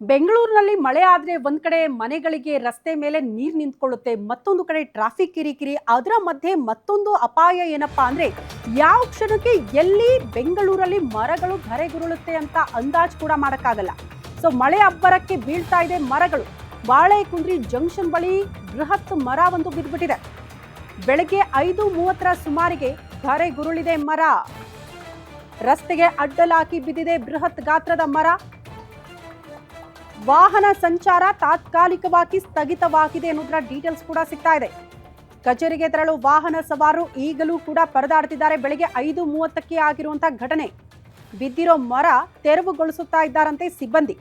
ಬೆಂಗಳೂರಿನಲ್ಲಿ ಮಳೆ ಆದರೆ ಒಂದು ಕಡೆ ಮನೆಗಳಿಗೆ ರಸ್ತೆ ಮೇಲೆ ನೀರು ನಿಂತ್ಕೊಳ್ಳುತ್ತೆ, ಮತ್ತೊಂದು ಕಡೆ ಟ್ರಾಫಿಕ್ ಕಿರಿಕಿರಿ, ಅದರ ಮಧ್ಯೆ ಮತ್ತೊಂದು ಅಪಾಯ ಏನಪ್ಪಾ ಅಂದ್ರೆ ಯಾವ ಕ್ಷಣಕ್ಕೆ ಎಲ್ಲಿ ಬೆಂಗಳೂರಲ್ಲಿ ಮರಗಳು ಧರೆಗುರುಳುತ್ತೆ ಅಂತ ಅಂದಾಜ್ ಕೂಡ ಮಾಡೋಕ್ಕಾಗಲ್ಲ. ಸೊ ಮಳೆ ಅಬ್ಬರಕ್ಕೆ ಬೀಳ್ತಾ ಇದೆ ಮರಗಳು. ಬಾಳೆಕುಂದ್ರಿ ಜಂಕ್ಷನ್ ಬಳಿ ಬೃಹತ್ ಮರ ಒಂದು ಬಿದ್ದುಬಿಟ್ಟಿದೆ ಬೆಳಗ್ಗೆ ಐದು ಮೂವತ್ತರ ಸುಮಾರಿಗೆ ಧರೆಗುರುಳಿದೆ ಮರ. ರಸ್ತೆಗೆ ಅಡ್ಡಲಾಕಿ ಬಿದ್ದಿದೆ ಬೃಹತ್ ಗಾತ್ರದ ಮರ. ವಾಹನ ಸಂಚಾರ ತಾತ್ಕಾಲಿಕವಾಗಿ ಸ್ಥಗಿತವಾಗಿದೆ ಅನ್ನೋದರ ಡೀಟೇಲ್ಸ್ ಕೂಡ ಸಿಗ್ತಾ ಇದೆ. ಕಚೇರಿಗೆ ತೆರಳು ವಾಹನ ಸವಾರರು ಈಗಲೂ ಕೂಡ ಪರದಾಡ್ತಿದ್ದಾರೆ. ಬೆಳಗ್ಗೆ ಐದು ಮೂವತ್ತಕ್ಕೆ ಆಗಿರುವಂತಹ ಘಟನೆ. ಬಿದ್ದಿರೋ ಮರ ತೆರವುಗೊಳಿಸುತ್ತಾ ಇದ್ದಾರಂತೆ ಸಿಬ್ಬಂದಿ.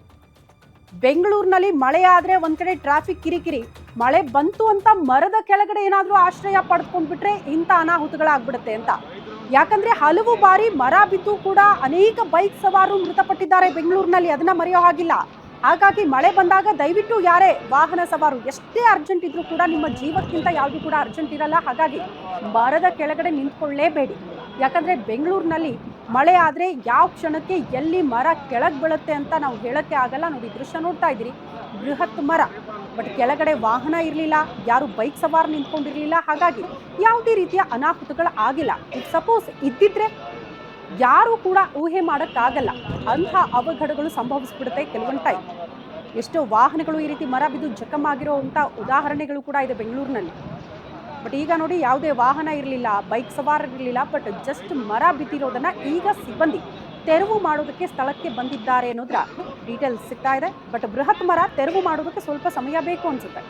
ಬೆಂಗಳೂರಿನಲ್ಲಿ ಮಳೆ ಆದ್ರೆ ಒಂದ್ ಕಡೆ ಟ್ರಾಫಿಕ್ ಕಿರಿಕಿರಿ. ಮಳೆ ಬಂತು ಅಂತ ಮರದ ಕೆಳಗಡೆ ಏನಾದ್ರೂ ಆಶ್ರಯ ಪಡ್ಕೊಂಡ್ಬಿಟ್ರೆ ಇಂಥ ಅನಾಹುತಗಳಾಗ್ಬಿಡುತ್ತೆ ಅಂತ. ಯಾಕಂದ್ರೆ ಹಲವು ಬಾರಿ ಮರ ಬಿದ್ದು ಕೂಡ ಅನೇಕ ಬೈಕ್ ಸವಾರರು ಮೃತಪಟ್ಟಿದ್ದಾರೆ ಬೆಂಗಳೂರಿನಲ್ಲಿ. ಅದನ್ನ ಮರೆಯೋ ಹಾಗಿಲ್ಲ. ಹಾಗಾಗಿ ಮಳೆ ಬಂದಾಗ ದಯವಿಟ್ಟು ಯಾರೇ ವಾಹನ ಸವಾರು, ಎಷ್ಟೇ ಅರ್ಜೆಂಟ್ ಇದ್ರೂ ಕೂಡ ನಿಮ್ಮ ಜೀವಕ್ಕಿಂತ ಯಾವುದು ಕೂಡ ಅರ್ಜೆಂಟ್ ಇರಲ್ಲ. ಹಾಗಾಗಿ ಮರದ ಕೆಳಗಡೆ ನಿಂತ್ಕೊಳ್ಳೇಬೇಡಿ. ಯಾಕಂದ್ರೆ ಬೆಂಗಳೂರಿನಲ್ಲಿ ಮಳೆ ಆದ್ರೆ ಯಾವ ಕ್ಷಣಕ್ಕೆ ಎಲ್ಲಿ ಮರ ಕೆಳಗೆ ಬೀಳುತ್ತೆ ಅಂತ ನಾವು ಹೇಳಕ್ಕೆ ಆಗಲ್ಲ. ನೋಡಿ, ದೃಶ್ಯ ನೋಡ್ತಾ ಇದ್ದೀರಿ. ಬೃಹತ್ ಮರ. ಬಟ್ ಕೆಳಗಡೆ ವಾಹನ ಇರಲಿಲ್ಲ, ಯಾರು ಬೈಕ್ ಸವಾರ ನಿಂತ್ಕೊಂಡಿರಲಿಲ್ಲ. ಹಾಗಾಗಿ ಯಾವುದೇ ರೀತಿಯ ಅನಾಹುತಗಳು ಆಗಿಲ್ಲ. ಸಪೋಸ್ ಇದ್ದಿದ್ರೆ ಯಾರೂ ಕೂಡ ಊಹೆ ಮಾಡೋಕ್ಕಾಗಲ್ಲ. ಅಂಥ ಅವಘಡಗಳು ಸಂಭವಿಸ್ಬಿಡುತ್ತೆ ಕೆಲವೊಂದು ಟೈಮ್ ಎಷ್ಟೋ ವಾಹನಗಳು ಈ ರೀತಿ ಮರ ಬಿದ್ದು ಜಖಮಾಗಿರೋವಂಥ ಉದಾಹರಣೆಗಳು ಕೂಡ ಇದೆ ಬೆಂಗಳೂರಿನಲ್ಲಿ. ಬಟ್ ಈಗ ನೋಡಿ ಯಾವುದೇ ವಾಹನ ಇರಲಿಲ್ಲ ಬೈಕ್ ಸವಾರ ಇರಲಿಲ್ಲ ಬಟ್ ಜಸ್ಟ್ ಮರ ಬಿದ್ದಿರೋದನ್ನು ಈಗ ಸಿಬ್ಬಂದಿ ತೆರವು ಮಾಡೋದಕ್ಕೆ ಸ್ಥಳಕ್ಕೆ ಬಂದಿದ್ದಾರೆ ಅನ್ನೋದ್ರ ಡೀಟೇಲ್ಸ್ ಸಿಗ್ತಾ ಇದೆ. ಬಟ್ ಬೃಹತ್ ಮರ ತೆರವು ಮಾಡೋದಕ್ಕೆ ಸ್ವಲ್ಪ ಸಮಯ ಬೇಕು ಅನ್ಸುತ್ತೆ.